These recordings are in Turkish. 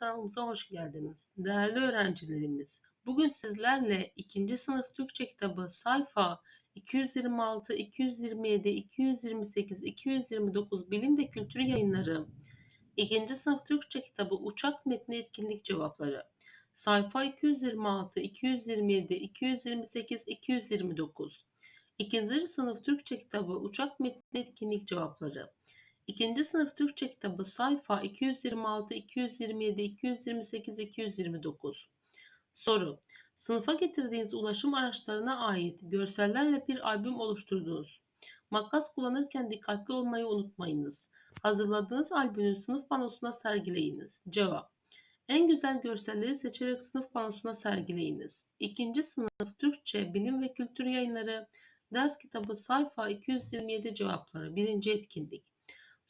kanalımıza hoş geldiniz. Değerli öğrencilerimiz, bugün sizlerle 2. sınıf Türkçe kitabı sayfa 226, 227, 228, 229 Bilim ve Kültür Yayınları 2. sınıf Türkçe kitabı uçak metni etkinlik cevapları sayfa 226, 227, 228, 229 2. sınıf Türkçe kitabı uçak metni etkinlik cevapları 2. sınıf Türkçe kitabı sayfa 226, 227, 228, 229. Soru. Sınıfa getirdiğiniz ulaşım araçlarına ait görsellerle bir albüm oluşturdunuz. Makas kullanırken dikkatli olmayı unutmayınız. Hazırladığınız albümü sınıf panosuna sergileyiniz. Cevap. En güzel görselleri seçerek sınıf panosuna sergileyiniz. 2. sınıf Türkçe Bilim ve Kültür Yayınları ders kitabı sayfa 227 cevapları 1. etkinlik.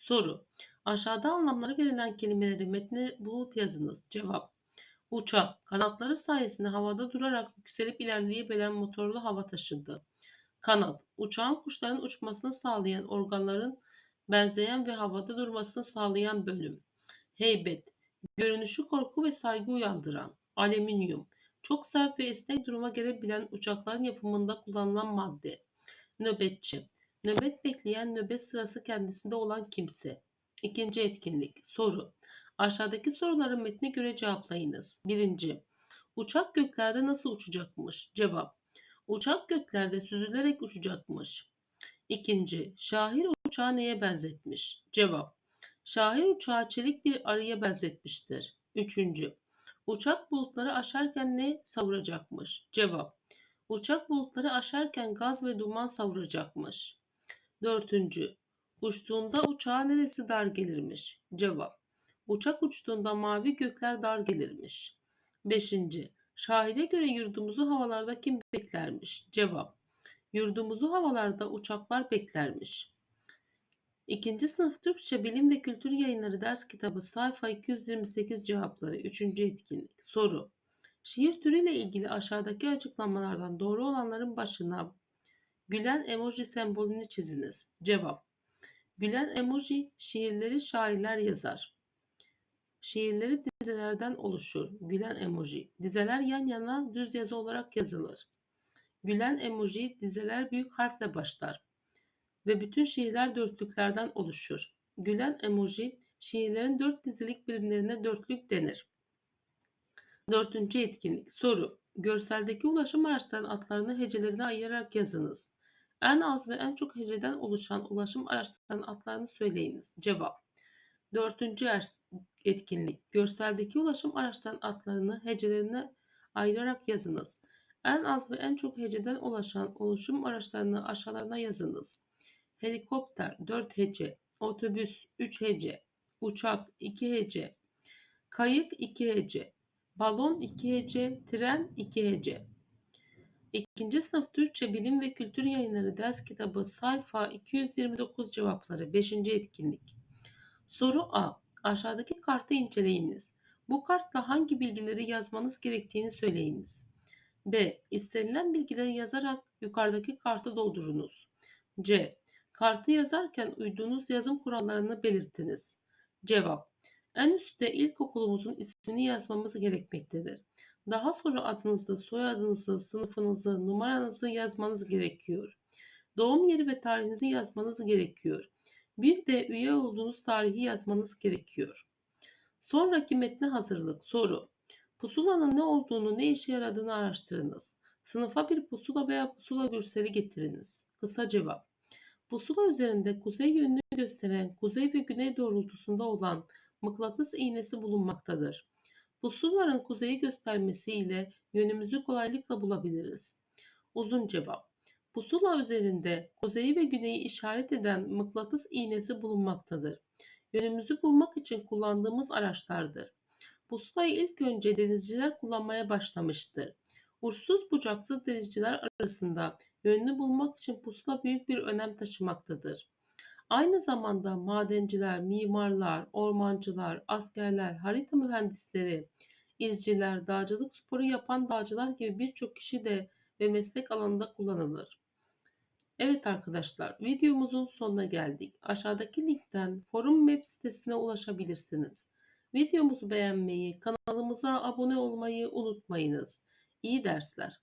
Soru. Aşağıda anlamları verilen kelimeleri metne bulup yazınız. Cevap. Uçak, kanatları sayesinde havada durarak yükselip ilerleyebilen motorlu hava taşıdı. Kanat, uçağın kuşların uçmasını sağlayan organların benzeyen ve havada durmasını sağlayan bölüm. Heybet, görünüşü korku ve saygı uyandıran. Alüminyum, çok sert ve esnek duruma gelebilen uçakların yapımında kullanılan madde. Nöbetçi, Nöbet bekleyen nöbet sırası kendisinde olan kimse. İkinci etkinlik. Soru. Aşağıdaki soruları metne göre cevaplayınız. Birinci. Uçak göklerde nasıl uçacakmış? Cevap. Uçak göklerde süzülerek uçacakmış. İkinci. Şair uçağı neye benzetmiş? Cevap. Şair uçağı çelik bir arıya benzetmiştir. Üçüncü. Uçak bulutları aşarken ne savuracakmış? Cevap. Uçak bulutları aşarken gaz ve duman savuracakmış. Dördüncü. Uçtuğunda uçağa neresi dar gelirmiş? Cevap. Uçak uçtuğunda mavi gökler dar gelirmiş. Beşinci. Şaire göre yurdumuzu havalarda kim beklermiş? Cevap. Yurdumuzu havalarda uçaklar beklermiş. İkinci sınıf Türkçe Bilim ve Kültür Yayınları ders kitabı sayfa 228 cevapları 3. etkinlik. Soru. Şiir türüyle ilgili aşağıdaki açıklamalardan doğru olanların başına Gülen emoji sembolünü çiziniz. Cevap. Gülen emoji şiirleri şairler yazar. Şiirleri dizelerden oluşur. Gülen emoji. Dizeler yan yana düz yazı olarak yazılır. Gülen emoji dizeler büyük harfle başlar ve bütün şiirler dörtlüklerden oluşur. Gülen emoji şiirlerin dört dizilik birimlerine dörtlük denir. Dördüncü etkinlik. Soru. Görseldeki ulaşım araçlarının atlarını hecelerine ayırarak yazınız. En az ve en çok heceden oluşan ulaşım araçlarının adlarını söyleyiniz. Cevap. Dördüncü etkinlik. Görseldeki ulaşım araçlarının adlarını hecelerine ayırarak yazınız. En az ve en çok heceden ulaşan ulaşım araçlarını aşağılarına yazınız. Helikopter 4 hece, otobüs 3 hece, uçak 2 hece, kayık 2 hece, balon 2 hece, tren 2 hece. İkinci sınıf Türkçe Bilim ve Kültür Yayınları ders kitabı sayfa 229 cevapları 5. etkinlik. Soru A. Aşağıdaki kartı inceleyiniz. Bu kartla hangi bilgileri yazmanız gerektiğini söyleyiniz. B. İstenilen bilgileri yazarak yukarıdaki kartı doldurunuz. C. Kartı yazarken uyduğunuz yazım kurallarını belirtiniz. Cevap. En üstte ilkokulumuzun ismini yazmamız gerekmektedir. Daha sonra adınızı, soyadınızı, sınıfınızı, numaranızı yazmanız gerekiyor. Doğum yeri ve tarihinizi yazmanız gerekiyor. Bir de üye olduğunuz tarihi yazmanız gerekiyor. Sonraki metne hazırlık. Soru. Pusulanın ne olduğunu, ne işe yaradığını araştırınız. Sınıfa bir pusula veya pusula görseli getiriniz. Kısa cevap. Pusula üzerinde kuzey yönünü gösteren kuzey ve güney doğrultusunda olan mıknatıs iğnesi bulunmaktadır. Pusulaların kuzeyi göstermesi ile yönümüzü kolaylıkla bulabiliriz. Uzun cevap. Pusula üzerinde kuzeyi ve güneyi işaret eden mıknatıs iğnesi bulunmaktadır. Yönümüzü bulmak için kullandığımız araçlardır. Pusulayı ilk önce denizciler kullanmaya başlamıştır. Uçsuz bucaksız denizciler arasında yönünü bulmak için pusula büyük bir önem taşımaktadır. Aynı zamanda madenciler, mimarlar, ormancılar, askerler, harita mühendisleri, izciler, dağcılık sporu yapan dağcılar gibi birçok kişi de ve meslek alanında kullanılır. Evet arkadaşlar videomuzun sonuna geldik. Aşağıdaki linkten forum web sitesine ulaşabilirsiniz. Videomuzu beğenmeyi, kanalımıza abone olmayı unutmayınız. İyi dersler.